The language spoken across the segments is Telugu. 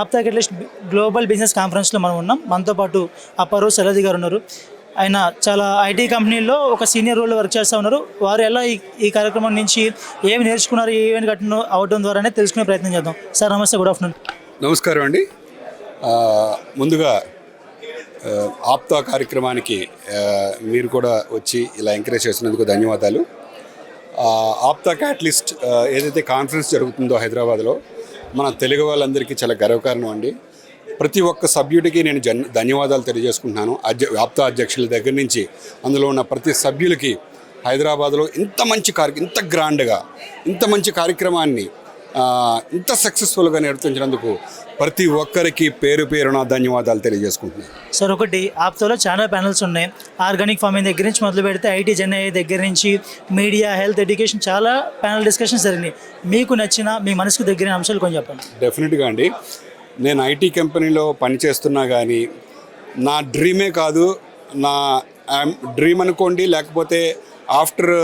ఆప్తా కెటలిస్ట్ గ్లోబల్ బిజినెస్ కాన్ఫరెన్స్లో మనం ఉన్నాం. మనతో పాటు అప్పారు సరది గారు ఉన్నారు. ఆయన చాలా ఐటీ కంపెనీల్లో ఒక సీనియర్ రోల్లో వర్క్ చేస్తూ ఉన్నారు. వారు ఎలా ఈ ఈ కార్యక్రమం నుంచి ఏమి నేర్చుకున్నారు ఏమేమి ఈవెంట్ కట్టిన అవడం ద్వారానే తెలుసుకునే ప్రయత్నం చేద్దాం. సార్ నమస్తే గుడ్ ఆఫ్టర్నూన్. నమస్కారం అండి. ముందుగా ఆప్తా కార్యక్రమానికి మీరు కూడా వచ్చి ఇలా ఎంకరేజ్ చేసినందుకు ధన్యవాదాలు. ఆప్తా క్యాటలిస్ట్ ఏదైతే కాన్ఫరెన్స్ జరుగుతుందో హైదరాబాద్లో మన తెలుగు వాళ్ళందరికీ చాలా గర్వకారణం అండి. ప్రతి ఒక్క సభ్యుడికి నేను జన్ ధన్యవాదాలు తెలియజేసుకుంటున్నాను. అధ్య వ్యాప్త అధ్యక్షుల దగ్గర నుంచి అందులో ఉన్న ప్రతి సభ్యులకి హైదరాబాద్లో ఇంత మంచి కార్య ఇంత గ్రాండ్గా ఇంత మంచి కార్యక్రమాన్ని ఇంత సక్సెస్ఫుల్గా నిర్వర్తించినందుకు ప్రతి ఒక్కరికి పేరు పేరున ధన్యవాదాలు తెలియజేసుకుంటున్నాను. సార్ ఒకటి ఆప్తోలో చాలా ప్యానల్స్ ఉన్నాయి. ఆర్గానిక్ ఫార్మింగ్ దగ్గర నుంచి మొదలు పెడితే ఐటీ జెన్ఐ దగ్గర నుంచి మీడియా హెల్త్ ఎడ్యుకేషన్ చాలా ప్యానల్ డిస్కషన్స్ జరిగినాయి. మీకు నచ్చిన మీ మనసుకు దగ్గర అంశాలు కొంచెం చెప్పండి. డెఫినెట్గా అండి. నేను ఐటీ కంపెనీలో పనిచేస్తున్నా కానీ నా డ్రీమే కాదు నా డ్రీమ్ అనుకోండి లేకపోతే ఆఫ్టర్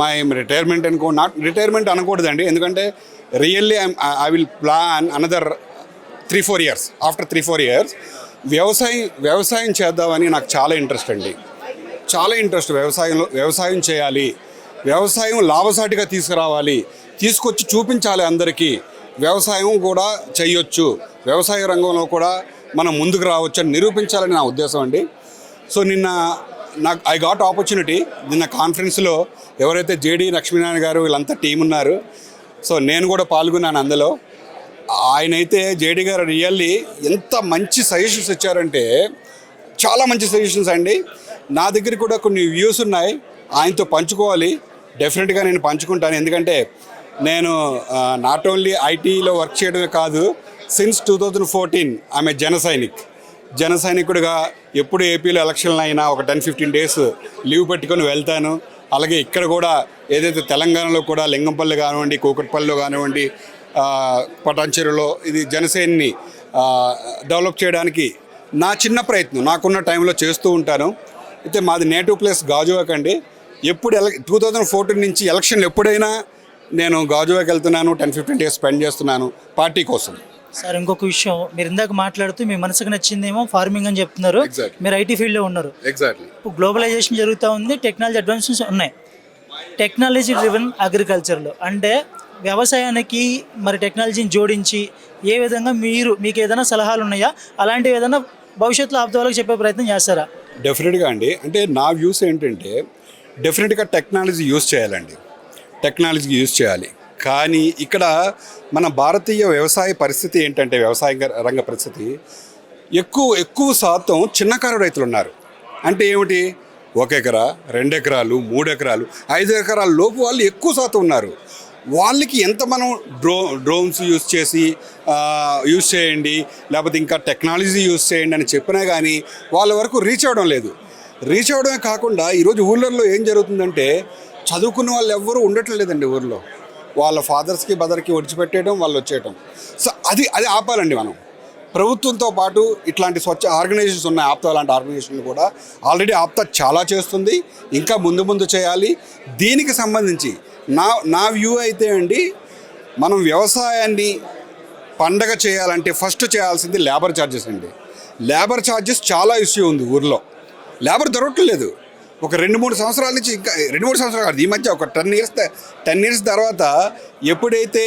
మై రిటైర్మెంట్ అనుకో నాట్ రిటైర్మెంట్ అనకూడదండి. ఎందుకంటే really I will plan another three four years. After three four years వ్యవసాయం వ్యవసాయం చేద్దామని నాకు చాలా ఇంట్రెస్ట్ అండి. చాలా ఇంట్రెస్ట్ వ్యవసాయంలో వ్యవసాయం చేయాలి. వ్యవసాయం లాభసాటిగా తీసుకురావాలి. తీసుకొచ్చి చూపించాలి అందరికీ. వ్యవసాయం కూడా చేయొచ్చు వ్యవసాయ రంగంలో కూడా మనం ముందుకు రావచ్చు అని నిరూపించాలని నా ఉద్దేశం అండి. సో నిన్న నాకు ఐ గాట్ ఆపర్చునిటీ. నిన్న కాన్ఫరెన్స్లో ఎవరైతే జేడి లక్ష్మీనారాయణ గారు వీళ్ళంతా టీం ఉన్నారు. సో నేను కూడా పాల్గొన్నాను అందులో. ఆయనైతే జేడి గారు రియల్లీ ఎంత మంచి సజెషన్స్ ఇచ్చారంటే చాలా మంచి సజెషన్స్ అండి. నా దగ్గర కూడా కొన్ని వ్యూస్ ఉన్నాయి. ఆయనతో పంచుకోవాలి. డెఫినెట్గా నేను పంచుకుంటాను. ఎందుకంటే నేను నాట్ ఓన్లీ ఐటీలో వర్క్ చేయడమే కాదు సిన్స్ టూ థౌజండ్ ఫోర్టీన్ ఆమె జన సైనిక్. జన సైనికుడిగా ఎప్పుడు ఏపీలో ఎలక్షన్లు అయినా ఒక టెన్ ఫిఫ్టీన్ డేస్ లీవ్ పెట్టుకొని వెళ్తాను. అలాగే ఇక్కడ కూడా ఏదైతే తెలంగాణలో కూడా లింగంపల్లి కానివ్వండి కూకట్పల్లిలో కానివ్వండి పటాన్చెరులో ఇది జనసేనని డెవలప్ చేయడానికి నా చిన్న ప్రయత్నం నాకున్న టైంలో చేస్తూ ఉంటాను. అయితే మాది నేటివ్ ప్లేస్ గాజువాక్ అండి. ఎప్పుడు ఎల టూ థౌజండ్ ఫోర్టీన్ నుంచి ఎలక్షన్లు ఎప్పుడైనా నేను గాజువాక్ వెళ్తున్నాను టెన్ ఫిఫ్టీన్ డేస్ స్పెండ్ చేస్తున్నాను పార్టీ కోసం. సార్ ఇంకొక విషయం మీరు ఇందాక మాట్లాడుతూ మీ మనసుకు నచ్చిందేమో ఫార్మింగ్ అని చెప్తున్నారు. మీరు ఐటీ ఫీల్డ్లో ఉన్నారు. ఎగ్జాక్ట్లీ ఇప్పుడు గ్లోబలైజేషన్ జరుగుతూ ఉంది టెక్నాలజీ అడ్వాన్సెస్ ఉన్నాయి. టెక్నాలజీ డ్రివెన్ అగ్రికల్చర్లో. అంటే వ్యవసాయానికి మరి టెక్నాలజీని జోడించి ఏ విధంగా మీరు మీకు ఏదైనా సలహాలు ఉన్నాయా అలాంటివి ఏదైనా భవిష్యత్తులో ఆప్త వాళ్ళకి చెప్పే ప్రయత్నం చేస్తారా? డెఫినెట్గా అండి. అంటే నా వ్యూస్ ఏంటంటే డెఫినెట్గా టెక్నాలజీ యూస్ చేయాలండి. టెక్నాలజీ యూస్ చేయాలి. కానీ ఇక్కడ మన భారతీయ వ్యవసాయ పరిస్థితి ఏంటంటే వ్యవసాయ రంగ పరిస్థితి ఎక్కువ ఎక్కువ శాతం చిన్నకారు రైతులు ఉన్నారు. అంటే ఏమిటి? ఒక ఎకరా రెండు ఎకరాలు మూడు ఎకరాలు ఐదు ఎకరాల లోపు వాళ్ళు ఎక్కువ శాతం ఉన్నారు. వాళ్ళకి ఎంత మనం డ్రో డ్రోన్స్ యూస్ చేసి యూస్ చేయండి లేకపోతే ఇంకా టెక్నాలజీ యూస్ చేయండి అని చెప్పినా కానీ వాళ్ళ వరకు రీచ్ అవ్వడం లేదు. రీచ్ అవ్వడమే కాకుండా ఈరోజు ఊళ్ళల్లో ఏం జరుగుతుందంటే చదువుకున్న వాళ్ళు ఎవ్వరూ ఉండట్లేదండి ఊర్లో. వాళ్ళ ఫాదర్స్కి బదర్కి ఒడిచిపెట్టేయడం వాళ్ళు వచ్చేయటం. సో అది అది ఆపాలండి మనం. ప్రభుత్వంతో పాటు ఇట్లాంటి స్వచ్ఛ ఆర్గనైజేషన్స్ ఉన్నాయి. ఆప్తా లాంటి ఆర్గనైజేషన్లు కూడా ఆల్రెడీ ఆప్తా చాలా చేస్తుంది. ఇంకా ముందు ముందు చేయాలి. దీనికి సంబంధించి నా నా వ్యూ అయితే అండి మనం వ్యవసాయాన్ని పండగ చేయాలంటే ఫస్ట్ చేయాల్సింది లేబర్ ఛార్జెస్ అండి. లేబర్ ఛార్జెస్ చాలా ఇష్యూ ఉంది ఊర్లో. లేబర్ దొరకట్లేదు. ఒక రెండు మూడు సంవత్సరాల నుంచి ఇంకా రెండు మూడు సంవత్సరాలు కాదు ఈ మధ్య ఒక టెన్ ఇయర్స్ టెన్ ఇయర్స్ తర్వాత ఎప్పుడైతే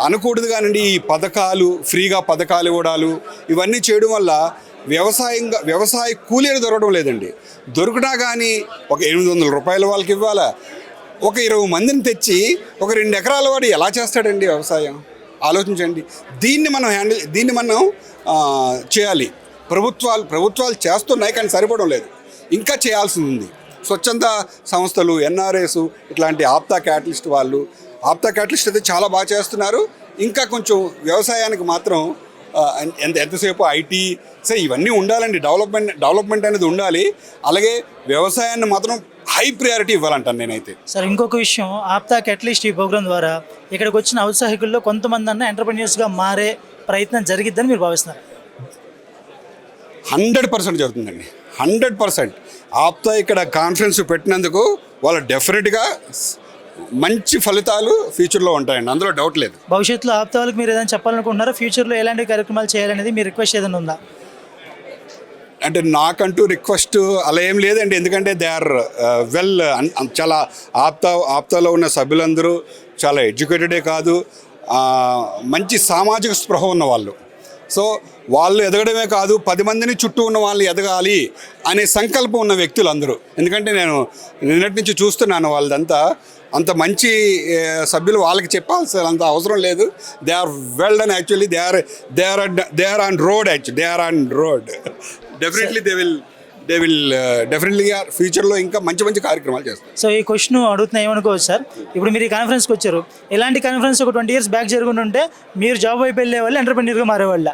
అనకూడదు కానండి ఈ పథకాలు ఫ్రీగా పథకాలు ఇవ్వడాలు ఇవన్నీ చేయడం వల్ల వ్యవసాయంగా వ్యవసాయ కూలీలు దొరకడం లేదండి. దొరికినా కానీ ఒక ఎనిమిది వందల రూపాయల వాళ్ళకి ఇవ్వాలా? ఒక ఇరవై మందిని తెచ్చి ఒక రెండు ఎకరాల వాడు ఎలా చేస్తాడండి వ్యవసాయం? ఆలోచించండి. దీన్ని మనం హ్యాండిల్ దీన్ని మనం చేయాలి. ప్రభుత్వాలు ప్రభుత్వాలు చేస్తున్నాయి కానీ సరిపడం లేదు. ఇంకా చేయాల్సి ఉంది. స్వచ్ఛంద సంస్థలు ఎన్ఆర్ఎస్ ఇట్లాంటి ఆప్తా క్యాటలిస్ట్ వాళ్ళు ఆప్తా క్యాటలిస్ట్ అయితే చాలా బాగా చేస్తున్నారు. ఇంకా కొంచెం వ్యవసాయానికి మాత్రం ఎంత ఎంతసేపు ఐటీ సో ఇవన్నీ ఉండాలండి. డెవలప్మెంట్ డెవలప్మెంట్ అనేది ఉండాలి. అలాగే వ్యవసాయాన్ని మాత్రం హై ప్రియారిటీ ఇవ్వాలంటాను నేనైతే. సార్ ఇంకొక విషయం ఆప్తా కెట్లిస్ట్ ఈ ప్రోగ్రామ్ ద్వారా ఇక్కడికి వచ్చిన ఔత్సాహికుల్లో కొంతమంది అన్న ఎంటర్ప్రెన్యూర్స్గా మారే ప్రయత్నం జరిగిద్దని మీరు భావిస్తున్నారు. హండ్రెడ్ పర్సెంట్ జరుగుతుందండి. Hundred percent. ఆప్తా ఇక్కడ కాన్ఫరెన్స్ పెట్టినందుకు వాళ్ళు డెఫినెట్గా మంచి ఫలితాలు ఫ్యూచర్లో ఉంటాయండి. అందులో డౌట్ లేదు. భవిష్యత్తులో ఆప్త వాళ్ళకి మీరు ఏదైనా చెప్పాలనుకుంటున్నారా? ఫ్యూచర్లో ఎలాంటి కార్యక్రమాలు చేయాలనేది మీ రిక్వెస్ట్ ఏదైనా ఉందా? అంటే నాకంటూ రిక్వెస్ట్ అలా ఏం లేదండి. ఎందుకంటే దే ఆర్ వెల్ చాలా ఆప్తా ఆప్తాలో ఉన్న సభ్యులందరూ చాలా ఎడ్యుకేటెడే కాదు. మంచి సామాజిక స్పృహ ఉన్న వాళ్ళు సో వాళ్ళు ఎదగడమే కాదు పది మందిని చుట్టూ ఉన్న వాళ్ళు ఎదగాలి అనే సంకల్పం ఉన్న వ్యక్తులు అందరూ ఎందుకంటే నేను నిన్నటి నుంచి చూస్తున్నాను వాళ్ళదంతా. అంత మంచి సభ్యులు వాళ్ళకి చెప్పాల్సిన అంత అవసరం లేదు. They are well done actually. They are they are they are on road actual they are on road. Definitely they will they will definitely ఫ్యూచర్లో ఇంకా మంచి మంచి కార్యక్రమాలు చేస్తారు. సో ఈ క్వశ్చన్ అడుగుతున్నా ఏమనుకోవచ్చు సార్ ఇప్పుడు మీరు ఈ కాన్ఫరెన్స్కి వచ్చారు. ఎలాంటి కాన్ఫరెన్స్ ఒక ట్వంటీ ఇయర్స్ బ్యాక్ జరుగుతుంటే మీరు జాబ్ వైపు వెళ్ళే వాళ్ళు ఎంటర్ప్రెన్యూర్గా మారేవాళ్ళ?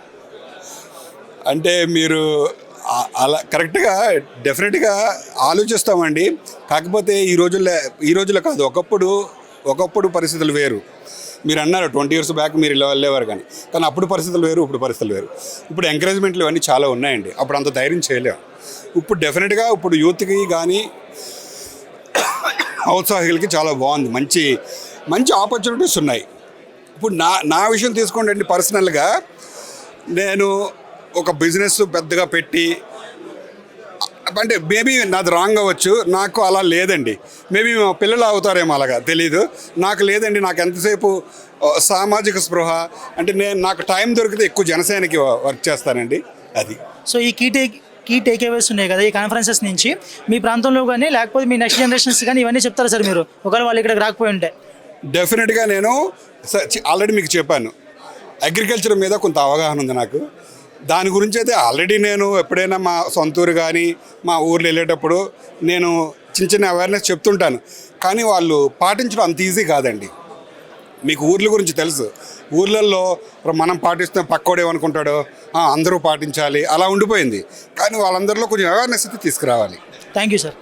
అంటే మీరు అలా కరెక్ట్గా డెఫినెట్గా ఆలోచిస్తామండి. కాకపోతే ఈ రోజుల్లో ఈ రోజుల్లో కాదు ఒకప్పుడు ఒకప్పుడు పరిస్థితులు వేరు. మీరు అన్నారు ట్వంటీ ఇయర్స్ బ్యాక్ మీరు ఇలా వెళ్ళేవారు కానీ. కానీ అప్పుడు పరిస్థితులు వేరు ఇప్పుడు పరిస్థితులు వేరు. ఇప్పుడు ఎంకరేజ్మెంట్లు ఇవన్నీ చాలా ఉన్నాయండి. అప్పుడు అంత ధైర్యం చేయలేము ఇప్పుడు డెఫినెట్గా ఇప్పుడు యూత్కి కానీ ఔత్సాహికులకి చాలా బాగుంది. మంచి మంచి ఆపర్చునిటీస్ ఉన్నాయి. ఇప్పుడు నా నా విషయం తీసుకోండి అండి పర్సనల్గా. నేను ఒక బిజినెస్ పెద్దగా పెట్టి అంటే మేబీ నాది రాంగ్ అవ్వచ్చు నాకు అలా లేదండి. మేబీ మా పిల్లలు అవుతారేమో అలాగా తెలీదు. నాకు లేదండి నాకు ఎంతసేపు సామాజిక స్పృహ అంటే నేను నాకు టైం దొరికితే ఎక్కువ జనసేనకి వర్క్ చేస్తానండి అది. సో ఈ key take key takeaways ఉన్నాయి కదా ఈ కాన్ఫరెన్సెస్ నుంచి. మీ ప్రాంతంలో కానీ లేకపోతే మీ నెక్స్ట్ జనరేషన్స్ కానీ ఇవన్నీ చెప్తారా సార్ మీరు? ఒకవేళ వాళ్ళు ఇక్కడికి రాకపోయి ఉంటే. డెఫినెట్గా నేను ఆల్రెడీ మీకు చెప్పాను. అగ్రికల్చర్ మీద కొంత అవగాహన ఉంది నాకు. దాని గురించి అయితే ఆల్రెడీ నేను ఎప్పుడైనా మా సొంత ఊరు కానీ మా ఊర్లో వెళ్ళేటప్పుడు నేను చిన్న చిన్న అవేర్నెస్ చెప్తుంటాను. కానీ వాళ్ళు పాటించడం అంత ఈజీ కాదండి. మీకు ఊర్ల గురించి తెలుసు. ఊర్లలో మనం పాటిస్తే పక్కోడు ఏమనుకుంటాడో అందరూ పాటించాలి అలా ఉండిపోయింది. కానీ వాళ్ళందరిలో కొంచెం అవేర్నెస్ అయితే తీసుకురావాలి. Thank you sir